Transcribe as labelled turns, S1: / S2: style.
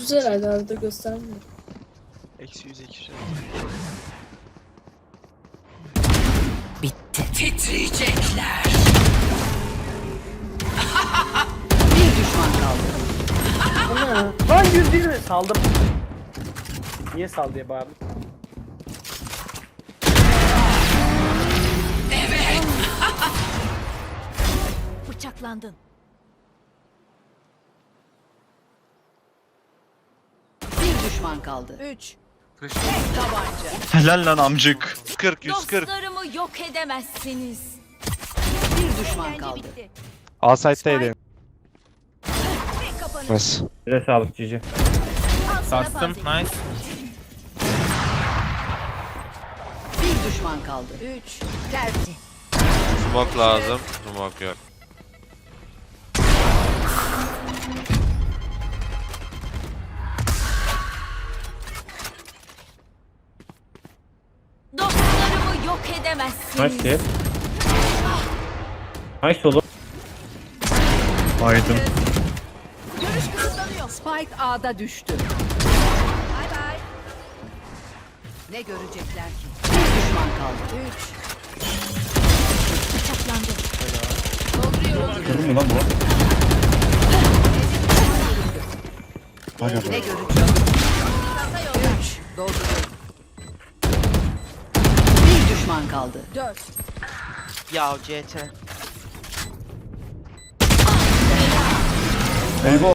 S1: ucuz herhalde arada göstermiyor.
S2: Eksi 100 200.
S3: Titriyecekler. Bir düşman kaldı.
S4: Ana. Lan 120 saldım. Niye sal diye bağırdım.
S5: Bıçaklandın.
S3: Bir düşman kaldı.
S5: 3.
S3: Tek tabanca.
S2: Helal lan amcık. 40 140.
S5: Dostlarımı yok edemezsiniz.
S3: Bir düşman kaldı.
S6: A site'deydi. Nice.
S7: Size sağlık Cici.
S5: Panzehir.
S8: Nice.
S3: Bir düşman kaldı.
S5: 3. Tersi.
S9: Smoke lazım. Smoke yok.
S5: Yok edemezsiniz.
S7: Nice hit. Nice oğlum.
S6: Baydım.
S5: Görüş kısıtlanıyor.
S3: Spike A'da düştü.
S5: Bay bay.
S3: Ne görecekler ki? Bir düşman kaldı.
S5: 3. Bıçaklandı.
S7: Durur mu lan bu?
S3: Ne görecekler? 3. Dolduruyorum. Düşman kaldı.
S5: 4.
S2: Ya CT.
S7: Elbow.